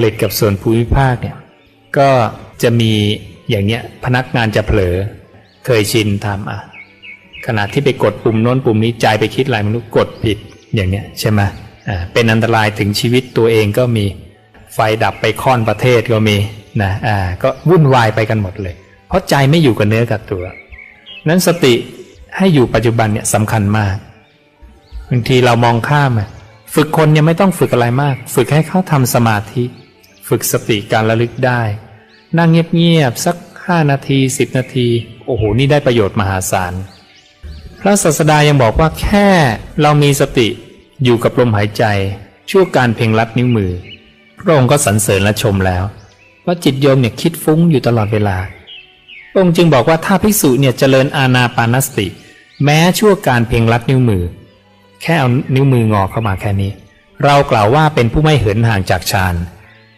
เหล็กกับส่วนภูมิภาคเนี่ยก็จะมีอย่างเนี้ยพนักงานจะเผลอ เคยชินทำอะขณะที่ไปกดปุ่มโน้นปุ่มนี้ใจไปคิดอะไรไม่รู้กดผิดอย่างเนี้ยใช่ไหมอ่าเป็นอันตรายถึงชีวิตตัวเองก็มีไฟดับไปค่อนประเทศก็มีนะอ่าก็วุ่นวายไปกันหมดเลย เพราะใจไม่อยู่กับเนื้อกับตัว นั้นสติให้อยู่ปัจจุบันเนี่ยสำคัญมากบางทีเรามองข้ามฝึกคนยังไม่ต้องฝึกอะไรมาก ฝึกให้เขาทำสมาธิ ฝึกสติการระลึกได้ นั่งเงียบๆสักห้านาทีสิบนาที โอ้โห นี่ได้ประโยชน์มหาศาล พระศาสดายังบอกว่าแค่เรามีสติอยู่กับลมหายใจ ชั่วการเพ่งลัดนิ้วมือ พระองค์ก็สรรเสริญและชมแล้ว ว่าจิตโยมเนี่ยคิดฟุ้งอยู่ตลอดเวลา พระองค์จึงบอกว่าถ้าภิกษุเนี่ยเจริญอาณาปานสติ แม้ชั่วการเพ่งลัดนิ้วมือ แค่เอานิ้วมืองอเข้ามาแค่นี้ เรากล่าวว่าเป็นผู้ไม่เหินห่างจากฌาน